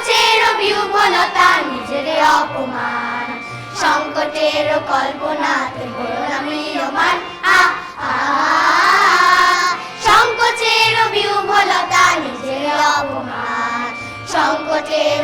সংকোচের বিহ্বলতা নিজের অপমান। সংকটের কল্পনাতে হলো না ম্রিয়মান আ সংকোচের বিহ্বলতা নিজের অপমান। সংকটের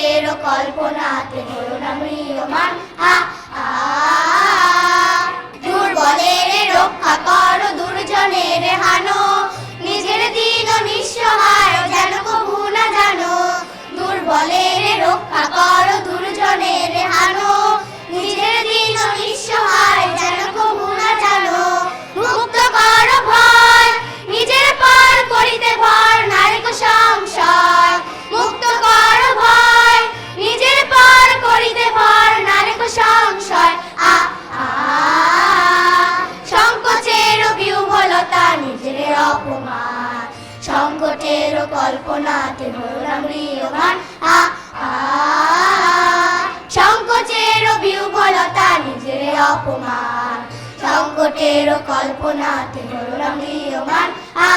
সংকটের কল্পনাতে হলো না ম্রিয়মান। আ আ দুর্বলের রক্ষা কর, দুর্জনের হানো। নিজের দিন নিঃসহায়, যেন কবু না জানো। দুর্বলের রক্ষা কর। কল্পনাতে ভরা ম্রিয়মান আ সংকোচের বিউবলতা নিজের অপমান। সংকটের কল্পনাতে ভরা ম্রিয়মান আ